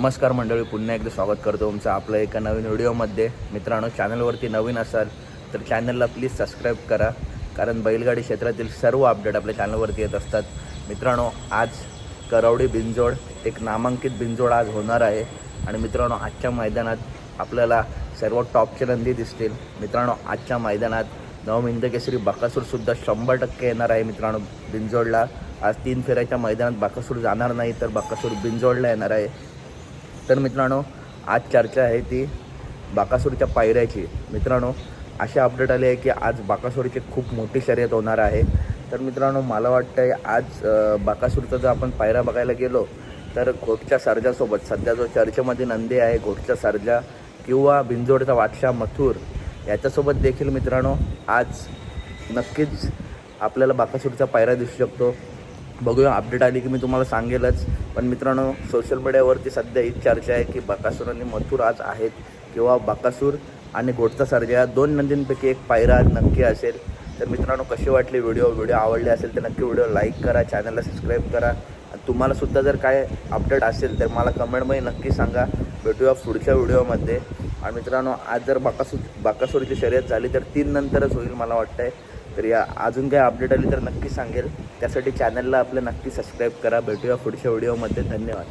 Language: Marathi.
नमस्कार मंडळी पुन्हा एकदा स्वागत करतो तुमचं आपलं एका नवीन व्हिडिओमध्ये. मित्रांनो चॅनलवरती नवीन असाल तर चॅनलला प्लीज सबस्क्राईब करा कारण बैलगाडी क्षेत्रातील सर्व अपडेट आपल्या चॅनलवरती येत असतात. मित्रांनो आज करवडी बिंजोड एक नामांकित बिंजोड आज होणार आहे. आणि मित्रांनो आजच्या मैदानात आपल्याला सर्व टॉपचे नंदी दिसतील. मित्रांनो आजच्या मैदानात नवमिंद केसरी बाकासूरसुद्धा शंभर टक्के येणार आहे मित्रांनो बिंजोडला आज तीन फेऱ्याच्या मैदानात बाकासूर जाणार नाही तर बाकासूर बिंजोडला येणार आहे. तर मित्रांनो आज चर्चा आहे ती बाकासूरच्या पायऱ्याची. मित्रांनो असे अपडेट आले आहे की आज बाकासूरची खूप मोठी शर्यत होणार आहे. तर मित्रांनो मला वाटतं आहे आज बाकासूरचा जर आपण पायऱ्या बघायला गेलो तर घोटच्या सर्जासोबत सध्या जो चर्चेमध्ये नंदी आहे घोटच्या सर्जा किंवा बिंजोडचा वादशा मथुर याच्यासोबत देखील मित्रांनो आज नक्कीच आपल्याला बाकासूरचा पायरा दिसू शकतो. बघूया अपडेट आली की मी तुम्हाला सांगेलच. पण मित्रांनो सोशल मीडियावरती सध्या ही चर्चा आहे की बकासूर आणि मथुर आज आहेत किंवा बकासूर आणि घोटचा सर्जा या दोन नंदींपैकी एक पायरा आज नक्की असेल. तर मित्रांनो कशी वाटली व्हिडिओ व्हिडिओ आवडले असेल तर नक्की व्हिडिओ लाईक करा चॅनलला सबस्क्राईब करा. आणि तुम्हालासुद्धा जर काय अपडेट असेल तर मला कमेंटमध्ये नक्की सांगा. भेटूया पुढच्या व्हिडिओमध्ये आणि मित्रांनो आज जर बाकासूर बाकासुरीची शर्यत झाली तर तीन नंतरच होईल मला वाटतंय. तर या अजून काही अपडेट आली तर नक्की सांगेल. त्यासाठी चॅनलला आपलं नक्की सबस्क्राईब करा. भेटूया पुढच्या व्हिडिओमध्ये धन्यवाद.